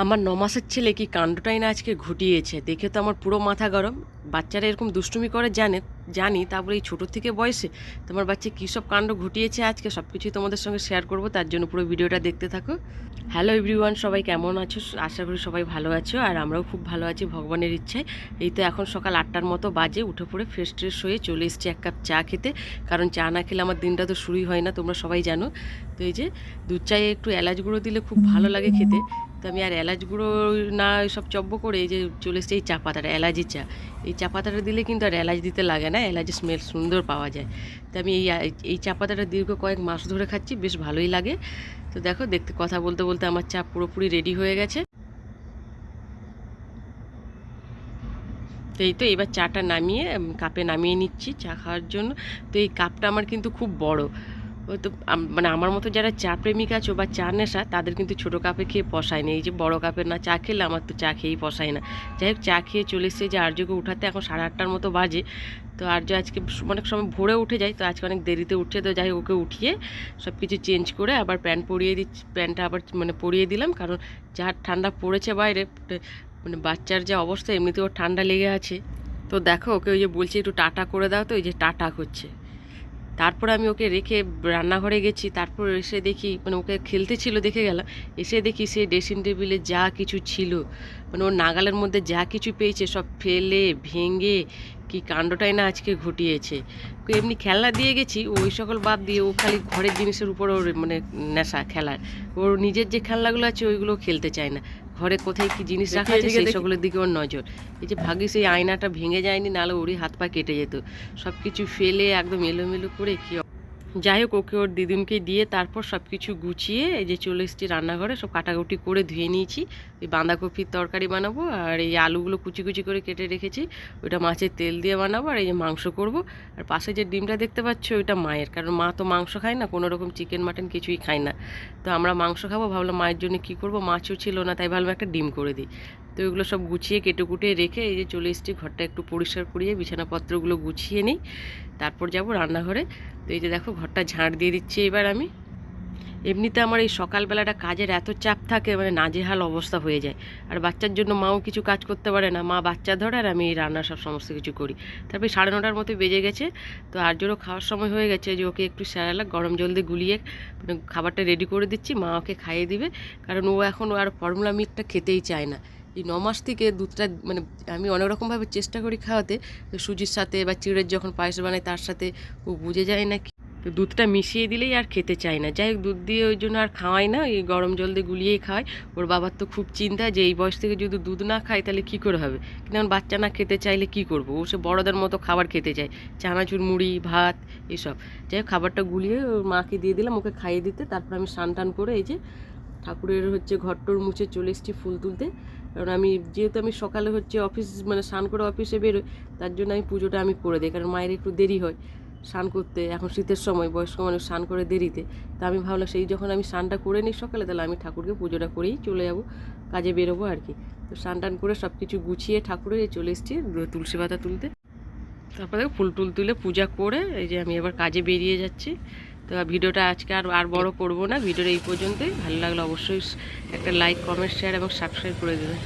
আমার ন মাসের ছেলে কি কাণ্ডটাই না আজকে ঘটিয়েছে? দেখে তো আমার পুরো মাথা গরম। বাচ্চারা এরকম দুষ্টুমি করে জানে, জানি তারপরে এই ছোটোর থেকে বয়সে তোমার বাচ্চা কী সব কাণ্ড ঘটিয়েছে আজকে? সব কিছুই তোমাদের সঙ্গে শেয়ার করব, তার জন্য পুরো ভিডিওটা দেখতে থাকো। হ্যালো এভরিওয়ান সবাই কেমন আছো? আশা করি সবাই ভালো আছো, আর আমরাও খুব ভালো আছি ভগবানের ইচ্ছায়। এই তো এখন সকাল আটটার মতো বাজে, উঠে পড়ে ফ্রেশ ট্রেশ হয়ে চলে এসেছি এক কাপ চা খেতে। কারণ চা না খেলে আমার দিনটা তো শুরুই হয় না, তোমরা সবাই জানো। তো এই যে দুধ চায়ে একটু এলাচ গুঁড়ো দিলে খুব ভালো লাগে খেতে। তো আমি আর এলাচ গুঁড়ো না সব চব্য করে এই যে চলে এসছে এই চা পাতাটা এলাচি চা। এই চা পাতাটা দিলে কিন্তু আর এলাচ দিতে লাগে না এলাচের স্মেল সুন্দর পাওয়া যায়। তো আমি এই এই চা পাতাটা দীর্ঘ কয়েক মাস ধরে খাচ্ছি, বেশ ভালোই লাগে। তো দেখো, দেখতে, কথা বলতে বলতে আমার চা পুরোপুরি রেডি হয়ে গেছে। তো এই তো এবার চাটা নামিয়ে কাপে নামিয়ে নিচ্ছি চা খাওয়ার জন্য। তো এই কাপটা আমার কিন্তু খুব বড়। ও তো মানে আমার মতো যারা চা প্রেমিক আছো বা চা নেশা, তাদের কিন্তু ছোটো কাপে খেয়ে পসায় না। এই যে বড় কাপের না চা খেলে আমার তো চা খেয়েই পসায় না। যাই হোক, চা খেয়ে চলে এসেছে যে আর্যকে উঠাতে, এখন সাড়ে আটটার মতো বাজে। তো আর্য আজকে অনেক সময় ভোরে উঠে যায়, তো আজকে অনেক দেরিতে উঠছে। তো যাই ওকে উঠিয়ে সব কিছু চেঞ্জ করে আবার প্যান্ট পরিয়ে দিচ্ছি, প্যান্টটা আবার মানে পরিয়ে দিলাম। কারণ যা ঠান্ডা পড়েছে বাইরে মানে বাচ্চার যে অবস্থা, এমনিতেও ঠান্ডা লেগে আছে। তো দেখো, ওকে ওই যে বলছি, একটু টাটা করে দাও তো ওই যে টাটা করছে। তারপর আমি ওকে রেখে রান্নাঘরে গেছি। তারপর এসে দেখি মানে ওকে খেলতে ছিল, দেখে গেলাম। এসে দেখি সে ড্রেসিং টেবিলে যা কিছু ছিল মানে ওর নাগালের মধ্যে যা কিছু পেয়েছে, সব ফেলে, ভেঙে, কি কাণ্ডটাই না আজকে ঘটিয়েছে। এমনি খেলনা দিয়ে গেছি, ওই সকল বাদ দিয়ে ও খালি ঘরের জিনিসের উপর ওর মানে নেশা, খেলার। ওর নিজের যে খেলনাগুলো আছে, ওইগুলো খেলতে চায় না। ঘরে কোথায় কি জিনিস রাখা আছে সেই সকলের দিকে ওর নজর। এই যে ভাগ্যিস সেই আয়নাটা ভেঙে যায়নি নাহলে ওরই হাত পা কেটে যেত। সব কিছু ফেলে একদম এলোমেলো করে কি যাই হোক, ওকে ওর দিদুনকে দিয়ে তারপর সব কিছু গুছিয়ে এই যে চলে এসেছি রান্নাঘরে, সব কাটাকুটি করে ধুয়ে নিয়েছি। এই বাঁধাকপির তরকারি বানাবো আর এই আলুগুলো কুচি কুচি করে কেটে রেখেছি। ওইটা মাছের তেল দিয়ে বানাবো আর এই যে মাংস করব। আর পাশে যে ডিমটা দেখতে পাচ্ছ, ওইটা মায়ের। কারণ মা তো মাংস খায় না, কোনো রকম চিকেন, মাটন কিছুই খায় না। তো আমরা মাংস খাব, ভাবলাম মায়ের জন্য কি করব? মাছও ছিল না, তাই ভাবলাম একটা ডিম করে দিই। তো এগুলো সব গুছিয়ে কেটে কুটে রেখে এই যে চলে এসেছি, ঘরটা একটু পরিষ্কার করিয়ে বিছানাপত্রগুলো গুছিয়ে নিই। তারপর যাব রান্নাঘরে। তো এই যে দেখো, ঘরটা ঝাঁট দিয়ে দিচ্ছি এবার আমি। এমনিতে আমার এই সকালবেলাটা কাজের এত চাপ থাকে মানে নাজেহাল অবস্থা হয়ে যায়। আর বাচ্চার জন্য মাও কিছু কাজ করতে পারে না। মা বাচ্চা ধরে আর আমি রান্না সব সমস্ত কিছু করি। তারপরে সাড়ে নটার মতো বেজে গেছে। তো আর জোরও খাওয়ার সময় হয়ে গেছে যে ওকে একটু স্যারালা গরম জল দিয়ে গুলিয়ে মানে খাবারটা রেডি করে দিচ্ছি। মা ওকে খাইয়ে দিবে। কারণ ও এখন আর ফর্মুলা মিল্কটা খেতেই চায় না। এই ন মাস থেকে দুধটা মানে আমি অনেক রকমভাবে চেষ্টা করি খাওয়াতে। সুজির সাথে বা চিড়ের যখন পায়েস বানাই, তার সাথে ও বুঝে যায় না কি তো দুধটা মিশিয়ে দিলেই আর খেতে চায় না। যাই হোক, দুধ দিয়ে ওই জন্য আর খাওয়াই না এই গরম জল দিয়ে গুলিয়েই খাওয়াই। ওর বাবার তো খুব চিন্তা যে এই বয়স থেকে যদি দুধ না খায়, তাহলে কী করে হবে? কিন্তু এখন বাচ্চা না খেতে চাইলে কি করব? ও সে বড়দের মতো খাবার খেতে চায়। চানাচুর, মুড়ি, ভাত, এসব। যাই হোক, খাবারটা গুলিয়ে ওর মাকে দিয়ে দিলাম, ওকে খাইয়ে দিতে। তারপর আমি স্নান টান করে এই যে ঠাকুরের হচ্ছে ঘরটর মুছে চলে এসেছি ফুল তুলতে। কারণ আমি, যেহেতু আমি সকালে হচ্ছে অফিস মানে স্নান করে অফিসে বেরোই তার জন্য আমি পুজোটা আমি করে দিই, কারণ মায়ের একটু দেরি হয় স্নান করতে। এখন শীতের সময়, বয়স্ক মানুষ স্নান করে দেরিতে। তা আমি ভাবলাম সেই যখন আমি স্নানটা করে নিই সকালে, তাহলে আমি ঠাকুরকে পুজোটা করেই চলে যাব, কাজে বেরোবো আর কি। তো স্নান টান করে সব কিছু গুছিয়ে ঠাকুরে চলে এসেছি তুলসী পাতা তুলতে। তারপরে ফুল টুল তুলে পূজা করে, এই যে আমি এবার কাজে বেরিয়ে যাচ্ছি। তো ভিডিওটা আজকে আর আর বড় করব না। ভিডিওটা এই পর্যন্তই। ভালো লাগলে অবশ্যই একটা লাইক কমেন্ট শেয়ার এবং সাবস্ক্রাইব করে দেবে